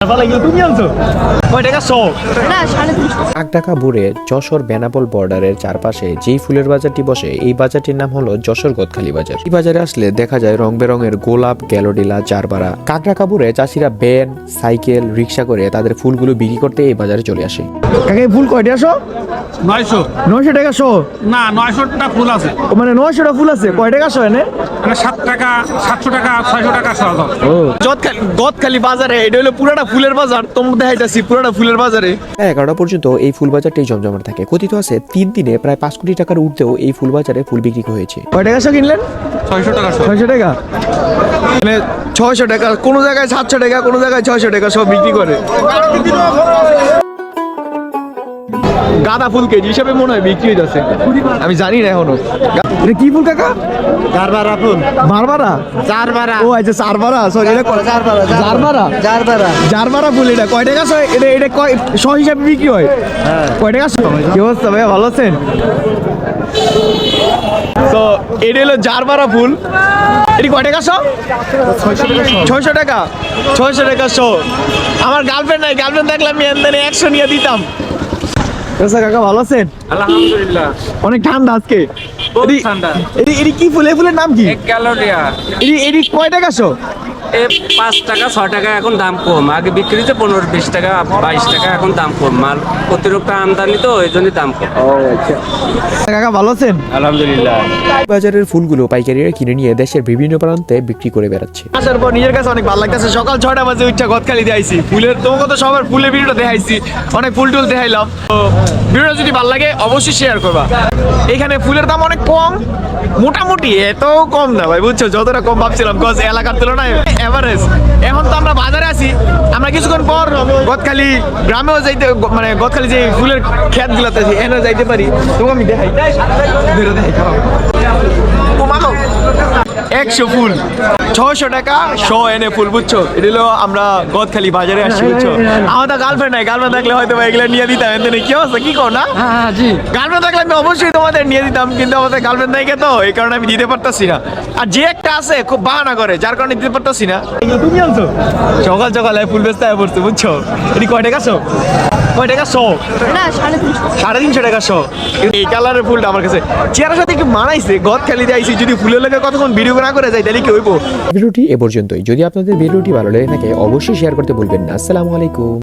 ভালো লাগল তুমি আনছো কয় টাকা? শো আগডাকা বুড়ে যশোর বেনাপোল বর্ডারের চারপাশে যেই ফুলের বাজারটি বসে এই বাজারটির নাম হলো যশোর গোদখালি বাজার। এই বাজারে আসলে দেখা যায় রং বেরঙের গোলাপ গ্যালোডিলা চারবারা কাকড়া কাপুরে চাষিরা ভ্যান সাইকেল রিক্সা করে তাদের ফুলগুলো বিক্রি করতে এই বাজারে চলে আসে। কাকে ফুল কয় টাকা শো নয়শো। নয়শো টাকা শো না নয়শোটা ফুল আছে। মানে নয়শোটা ফুল আছে। কয় টাকা শো এনে? মানে সাত টাকা সাতশো টাকা ছয়শো টাকা ও গদখালি গদখালি বাজারে এটা হলো পুরাটা ফুলের বাজার। তোমরা দেখাইতাছি পুরাটা ফুলের বাজারে। প্রায় এগারোটা পর্যন্ত এই ফুল বাজারটি জমজমাট থাকে। কথিত আছে তিন দিনে প্রায় পাঁচ কোটি টাকার উর্ধেও এই ফুল বাজারে ফুল বিক্রি হয়েছে। কয় টাকা সব কিনলেন? ছয়শো টাকা ছয়শো টাকা? মানে ছয়শো টাকা কোনো জায়গায় সাতশো টাকা কোনো জায়গায় ছয়শো টাকা সব বিক্রি করে। গাঁদা ফুল কেজি হিসাবে মনে হয় বিক্রি হইতেছে। আমি জানি না এখনও। এটা কি ফুল কাকা? চারবারা ফুল। বারবারা চারবারা ও আচ্ছা চারবারা সরি এটা কয়- চারবারা জারবারা। চারবারা জারবারা। ফুল এটা। কয় টাকা শো? এটা এটা কয় শ হিসাবে বিক্রি হয়? কয় টাকা? কি অবস্থা ভাইয়া ভালো আছেন? তো এটা হলো জারবারা ফুল। এটি কয় টাকা শো? ছয়শো টাকা। ছয়শো টাকা। শো। আমার গার্লফ্রেন্ড নাই গার্লফ্রেন্ড থাকলে আমি একশো নিয়ে দিতাম। আচ্ছা কাকা ভালো আছেন? আলহামদুলিল্লাহ। অনেক ঠান্ডা আজকে। ঠান্ডা। এটি কি ফুল ফুলের নাম কি? ক্যালোরিয়া এটি এটি কয় টাকা শো? এ পাঁচ টাকা ছয় টাকা এখন দাম কম। আগে বিক্রিতে পনেরো বিশ টাকা বাইশ টাকা এখন দাম কম। মাল অতিরিক্ত আমদানি তো ওই জন্যই দাম কম। কাকা ভালো আছেন? আলহামদুলিল্লাহ। বাজারের ফুলগুলো পাইকারিরা কিনে নিয়ে দেশের বিভিন্ন প্রান্তে বিক্রি করে বেড়াচ্ছে। আসার পর নিজের কাছে অনেক ভালো লাগতেছে। সকাল ছয়টা বাজে উঠছে গদখালি দেখাইছি ফুলের তোমাকে তো সবার ফুলের ভিডিওটা দেখাইছি। অনেক ফুল টুল দেখাইলাম। তো ভিডিওটা যদি ভালো লাগে অবশ্যই শেয়ার করবা। এখানে ফুলের দাম অনেক কম। মোটামুটি এত কম না ভাই বুঝছ? যতটা কম ভাবছিলাম গজ এলাকার তুলনায় এভারেজ এখন তো আমরা বাজারে আছি। আমরা কিছুক্ষণ পর গদখালি গ্রামেও যাইতে মানে গদখালি যে ফুলের খেত গুলাতে আছি, এনে যাইতে পারি। তোমাকে আমি দেখাই। দেখাই একশো ফুল। ছয়শো টাকা শো এনে ফুল বুঝছ? এটা হলো আমরা গদখালি বাজারে আসছি বুঝছ? আমাদের গার্লফ্রেন্ড নাই গার্লফ্রেন্ড থাকলে হয়তো এগুলো নিয়ে দিতাম এতে কি অবস্থা? কি কো না? হ্যাঁ গার্লফ্রেন্ড থাকলে আমি অবশ্যই তোমাদের নিয়ে দিতাম কিন্তু আমাদের গার্লফ্রেন্ড নাই তো? এই কারণে আমি দিতে পারতাছি না। আর যে একটা আছে খুব বাহানা করে যার কারণে দিতে পারতাছি না। তুমি আনছো? সকাল সকালে ফুল বেচতে পড়ছে বুঝছ? এটি কয় টাকা কয় টাকা শো? না সাড়ে তিনশো। সাড়ে তিনশো টাকা শো। এই কালারের ফুলটা আমার কাছে। চেয়ারের সাথে একটু মানাইছে গদ খালি যাইছি যদি ফুলের লেগে কতক্ষণ ভিডিও না করে যাই তাহলে কি হইবো? ভিডিওটি এ পর্যন্তই। যদি আপনাদের ভিডিওটি ভালো লেগে থাকে অবশ্যই শেয়ার করতে বলবেন না। আসসালামু আলাইকুম।